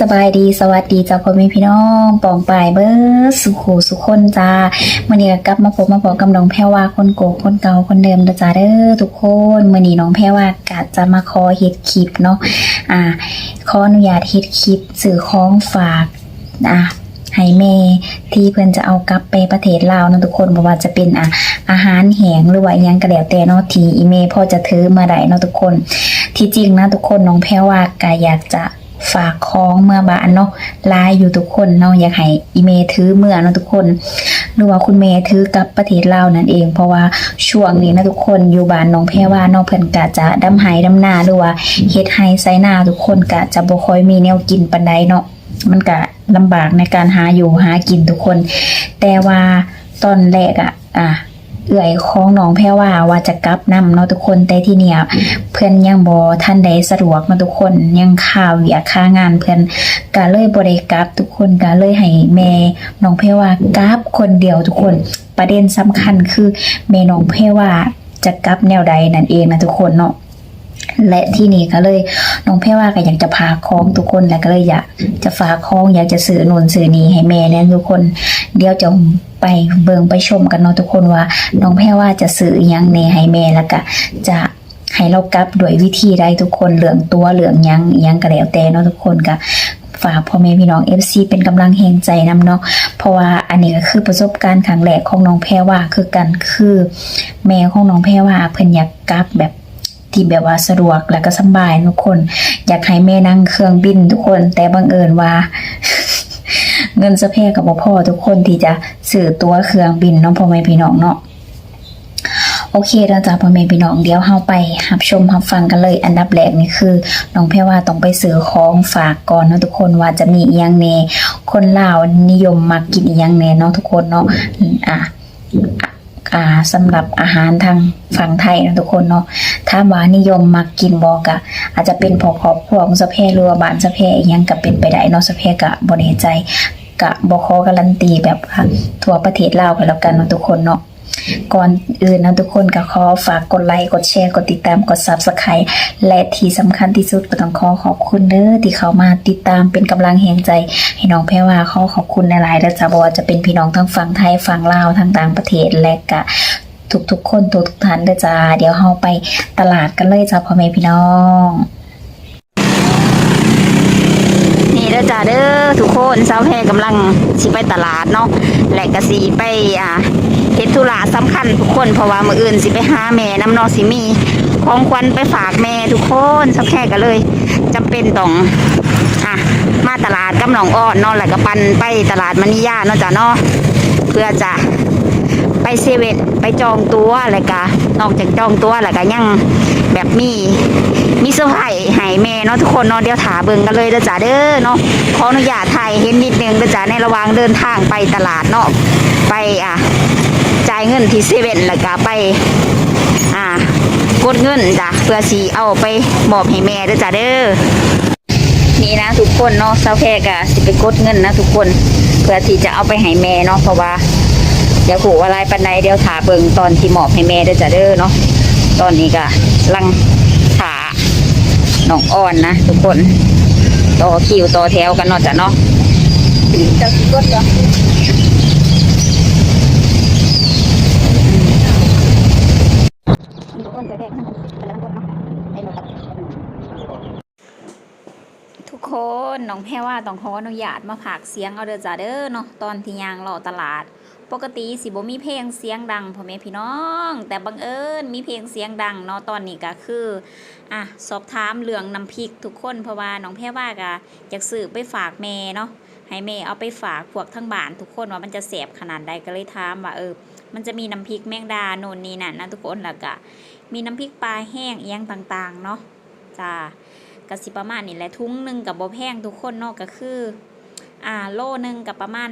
สบายดีสวัสดีจ้าพ่อแม่พี่น้องปองปลายเบิร์สุขูสุขคนจ้ามื่อนี้กลับมาพบมาพบกับน้องแพรว่าคนโกคนเก่าคนเดิมเด้อจ้าเด้อทุกคนมื่อนี้น้องแพรว่ากะจะมาขอเฮ็ดคลิปเนาะอ่าขออนุญาตเฮ็ดคลิปสื่อของฝากอ่าให้แม่ที่เพิ่อนจะเอากลับไปประเทศลาวนะทุกคนบ่ว่าจะเป็นอะอาหารแห้งหรือว่ายังก็แล้วแต่เนาะทีอีเมพ่อจะถือมาได้เนาะทุกคน ที่จริงนะทุกคนน้องแพรว่ากะอยากจะ ฝากของเมื่อบานเนาะลายอยู่ทุกคนเนาะอยากให้อีเมถือเมื่อเนาะทุกคนหรือว่าคุณเมถือกับประเทศลาวนั่นเอง เพราะว่าช่วงนี้นะทุกคนอยู่บ้านน้องแพรว่าเนาะเพิ่นกะจะดำไห้ดำนาหรือว่าเฮ็ดไห้ไซนาทุกคนกะจะบ่ค่อยมีแนวกินปานใดเนาะมันกะลำบากในการหาอยู่หากินทุกคน แต่ว่าตอนแรกอะอะ เอื่อยของน้องแพรว่าว่าจะกลับนำเนาะทุกคนแต่ที่เนี่ยเพื่อนยังบอท่านใดสะดวกมาทุกคนยังข่าวอยากค่างานเพื่อนก็เลยบริกลับทุกคนก็เลยให้แม่น้องแพรว่ากลับคนเดียวทุกคนประเด็นสำคัญคือแม่น้องแพรว่าจะกลับแนวใดนั่นเองนะทุกคนเนาะ และที่นี่ก็เลยน้องแพรว่าก็อยากจะพาคล้องทุกคนแล้วก็เลยอยากจะฝากคล้องอยากจะซื้อนูนซื้อนี้ให้แม่เนี่ยทุกคนเดี๋ยวจะไปเบิ่งไปชมกันเนาะทุกคนว่า น้องแพรว่าจะซื้อยังแหน่ให้แม่แล้วก็จะให้เรากลับด้วยวิธีใดทุกคนเหลืองตัวเหลืองยังยังก็แล้วแต่เนาะทุกคนก็ฝากพ่อแม่พี่น้อง FC เป็นกำลังแห่งใจนำเนาะเพราะว่าอันนี้ก็คือประสบการณ์ครั้งแรกของน้องแพรว่าคือกันคือ แม่ของน้องแพรว่าเพิ่นอยากกลับแบบ ที่แบบว่าสะดวกและก็สบายทุกคน อยากให้แม่นั่งเครื่องบินทุกคน แต่บังเอิญว่า เงินสะเพกับพ่อทุกคนที่จะซื้อตัวเครื่องบินเนาะพ่อแม่พี่น้องเนาะโอเคเราจะพ่อแม่พี่น้องเดี๋ยวเฮาไปรับชมรับฟังกันเลย อันดับแรกนี่คือน้องแพรว่าต้องไปซื้อของฝากก่อนเนาะทุกคนว่าจะมีอียังแน่คนลาวนิยมมักกินอียังแน่เนาะทุกคนเนาะอะ อ่าสำหรับอาหารทางฝั่งไทยนะทุกคนเนาะถ้าว่านิยมมักกินบอกะอาจจะเป็นพอครอบครัวของสะเพรือว่าบ้านสะเพอีหยังกับเป็นไปได้เนาะสะเพกะบริใจกะบขอการันตีแบบว่าทั่วประเทศลาวกันแล้วกันเนาะทุกคนเนาะ ก่อนอื่นนะทุกคนก็ขอฝากกดไลค์กดแชร์กดติดตามกด Subscribe และที่สำคัญที่สุดก็ต้องขอขอบคุณเด้อที่เขามาติดตามเป็นกำลังแห่งใจให้น้องแพรว่าขอขอบคุณหลายๆแล้วจ้ะบ่ว่าจะเป็นพี่น้องทั้งฝั่งไทยฝั่งลาวทั้งต่างประเทศและกะทุกๆคนทุกๆท่านเด้อจ้าเดี๋ยวเฮาไปตลาดกันเลยจ้าพ่อแม่พี่น้อง อจ้าเด้อทุกคนสาวแพรกำลังสิไปตลาดเนาะและก็สิไปอ่าเฮ็ดธุระสำคัญทุกคนเพราะว่ามืออื่นสิไปหาแม่น้ำนอสิมีของขวัญไปฝากแม่ทุกคนสาวแพรก็เลยจำเป็นต้องอะมาตลาดกับน้องอ้อนเนาะแล้วก็ปันไปตลาดมณียาเนาะจ้าเนาะเพื่อจะไปเซเว่นไปจองตัวแล้วก็นอกจากจองตัวแล้วก็ยัง แบบมีมีเสื้อผ้าให้แม่เนาะทุกคนเนาะเดี๋ยวถาเบิงกันเลยเด้อจ้าเด้อเนาะขออนุญาตถ่ายเห็นนิดนึงเด้อจ้าในระหว่างเดินทางไปตลาดเนาะไปอะจ่ายเงินที่เซเว่นแล้วก็ไปอ่ากดเงินจ้ะเพื่อสีเอาไปมอบให้แม่เด้อจ้าเด้อนี่นะทุกคนเนาะเซาแพรกะสิไปกดเงินนะทุกคนเพื่อที่จะเอาไปให้แม่เนาะเพราะว่าเดี๋ยวผูกอะไรปันใดเดี๋ยวถาเบิงตอนที่หมอบให้แม่เด้อจ้ะเด้อเนาะ ตอนนี้ก็ลังถาน้องอ่อนนะทุกคน ต่อคิวต่อแถวกันเนาะจ้ะเนาะจะกดเหรอทุกคนน้องแพรว่าต้องขออนุญาตมาผากเสียงเอาเด้อจ้าเด้อเนาะตอนที่ยางรอตลาด ปกติสิบ่มีเพลงเสียงดังพ่อแม่พี่น้อง แต่บังเอิญมีเพลงเสียงดังเนาะตอนนี้ก็คืออะสอบถามเรื่องน้ำพริกทุกคนเพราะว่าน้องแพรว่าก็อยากซื้อไปฝากแม่เนาะให้แม่เอาไปฝากพวกทั้งบ้านทุกคนว่ามันจะแสบขนาดใดก็เลยถามว่าเออมันจะมีน้ำพริกแมงดาโนนนี่นั่นนะทุกคนแล้วก็มีน้ำพริกปลาแห้งเอียงต่างๆเนาะจ้ากสิประมาณนี้แหละทุงหนึ่งกับบ่แพงทุกคนเนาะก็คือ อ่าโลหนึ่งกับประมาณ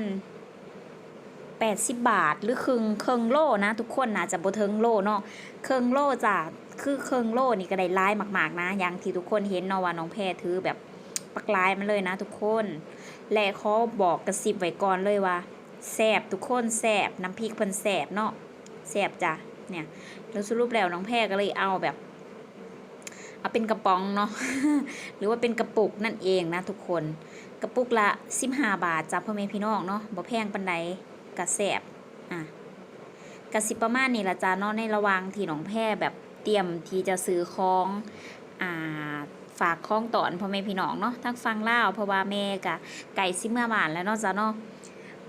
80 บาท หรือครึ่งครึ่งโลนะทุกคนนะจะบ่เทิงโลเนาะครึ่งโลจ้ะคือครึ่งโลนี่ก็ได้ลายมากๆนะอย่างที่ทุกคนเห็นเนาะว่าน้องแพรถือแบบปักลายมาเลยนะทุกคน และขอบอกกระซิบไว้ก่อนเลยว่าแซ่บทุกคนแซ่บน้ำพริกเพิ่นแซ่บเนาะแซ่บจ้ะเนี่ยแล้วสรุปแล้วน้องแพรก็เลยเอาแบบเอาเป็นกระป๋องเนาะหรือว่าเป็นกระปุกนั่นเองนะทุกคน กระปุกละ 15 บาทจ้าพ่อแม่พี่น้องเนาะบ่แพงปานใด กระแสบอะกระสิประมาณนี้ละจ้าเนาะในระว่างที่น้องแพรแบบเตรียมที่จะซื้อของอ่าฝากของตอนพ่อแม่พี่น้องเนาะทั้งฟังเล่าเพราะว่าแม่กะไก่ซิเมื่อบานแล้วเนาะจ้าเนาะ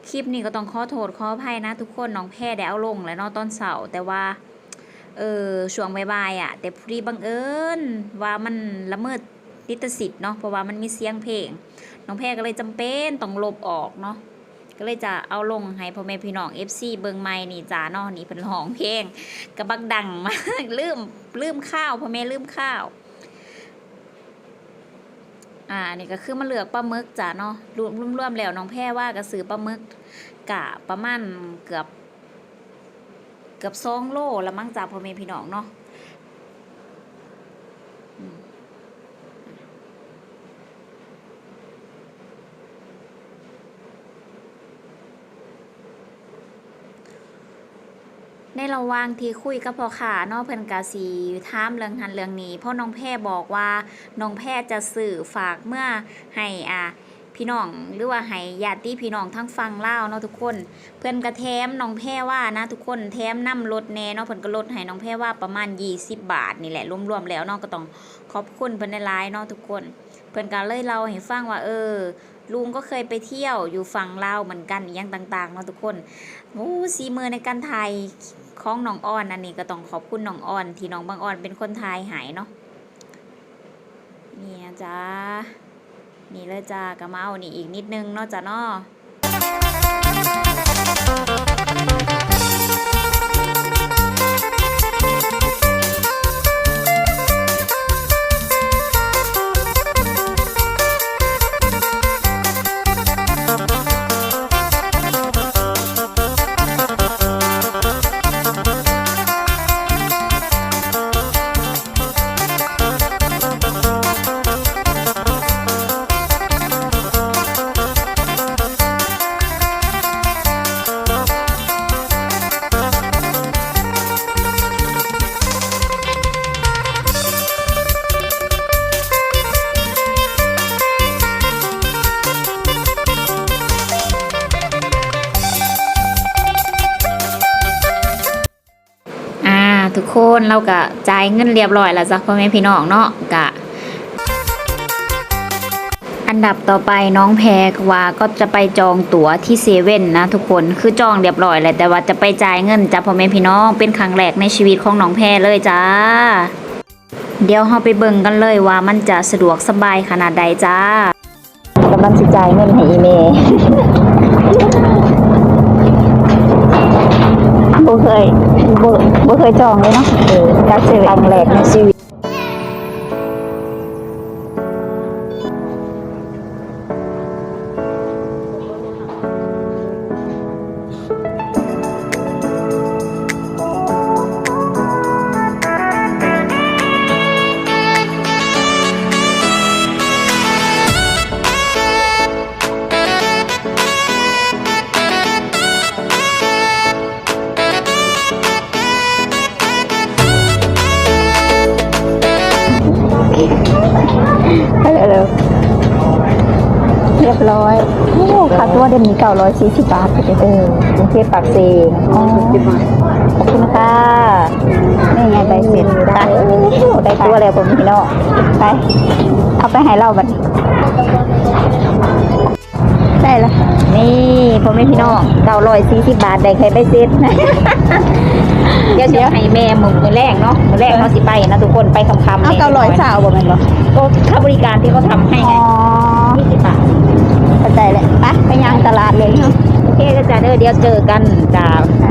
คลิปนี้ก็ต้องขอโทษขออภัยนะ ทุกคนน้องแพรได้เอาลงแล้วเนาะตอนเสาร์แต่ว่าเออช่วงบายๆอะ แต่พอดีบังเอิญว่ามันละเมิดลิขสิทธิ์เนาะเพราะว่ามันมีเสียงเพลง น้องแพรก็เลยจำเป็นต้องลบออกเนาะ ก็เลยจะเอาลงให้พ่อแม่พี่น้อง FC เบิงไม่นี่จ้าเนาะนี่เพิ่นร้องเพลงกระบักดังมากลืมลืมข้าวพ่อแม่ลืมข้าวอ่านี่ก็คือมาเลือกปลาหมึกจ้าเนาะรวมรวมๆแล้วน้องแพรว่าก็ซื้อปลาหมึกกะประมาณเกือบ เกือบสองโลละมั้งจ้าพ่อแม่พี่น้องเนาะ ในระหว่างที่คุยกับพ่อค้าเนาะเพิ่นกาสีถามเรื่องหันเรื่องนี้พราะน้องแพรบอกว่าน้องแพรจะสื่อฝากเมื่อให้อ่าพี่น้องหรือว่าให้ญาติพี่น้องทั้งฟังเล่าเนาะทุกคน เพื่อนกระแถมน้องแพรว่านะทุกคนแถมน้ำลดแน่เนาะเพิ่นก็ลดให้น้องแพรว่าประมาณ 20 บาทนี่แหละรวมๆแล้วเนาะก็ต้องขอบคุณเพิ่นในไลน์เนาะทุกคน เพิ่นก็เลยเล่าให้ฟังว่า เออ ลุงก็เคยไปเที่ยวอยู่ฝั่งลาวเหมือนกันอย่างต่างๆเนาะทุกคนโอ้สีมือในการถ่าย ของน้องอ้อนอันนี้ก็ต้องขอบคุณน้องอ้อนที่น้องบางอ้อนเป็นคนทายหายเนาะนี่นะจ๊ะนี่เลยจ้าก็มาเอานี่อีกนิดนึงเนาะจ้าเนาะ คนเราก็จ่ายเงินเรียบร้อยแล้วจ้ะพ่อแม่พี่น้องเนาะกะ อันดับต่อไปน้องแพรว่าก็จะไปจองตั๋วที่เซเว่นนะทุกคนคือจองเรียบร้อยแล้วแต่ว่าจะไปจ่ายเงินจ้ะพ่อแม่พี่น้องเป็นครั้งแรกในชีวิตของน้องแพรเลยจ้า เดี๋ยวเราไปเบิ่งกันเลยว่ามันจะสะดวกสบายขนาดใดจ้ากำลังสิจ่ายเงินให้อีเมย์บ่เค บ่บ่เคยจองเลยเนาะเออจักสิครั้งแรกในชีวิต เรียบร้อยโอ้ค่ะตัวเดือนนี้เก้าร้อยสี่สิบบาทเออกรุงเทพปากเซงอ๋อขอบคุณค่ะนี่ไงใบเสร็จได้ได้ตัวแล้วผมพี่น้องไป เอาไปให้เราบัดนี้ได้แล้วนี่ ผมไม่พี่น้องเก้าร้อยสี่สิบบาทได้ใครใบเสร็จเดี๋ยวจะให้แม่หมึงมือแรกเนาะมือแรกเขาสิไปนะทุกคนไปคำๆเอาเก้าร้อยสาวบ่แม่นบ่ก็ค่าบริการที่เขาทำให้อ๋ไงอยี่สิบบาทเข้าใจเลยไปไปย่างตลาดเลยเนาะโอเคก็จะเด้อเดี๋ยวเจอกันจ้าอ่า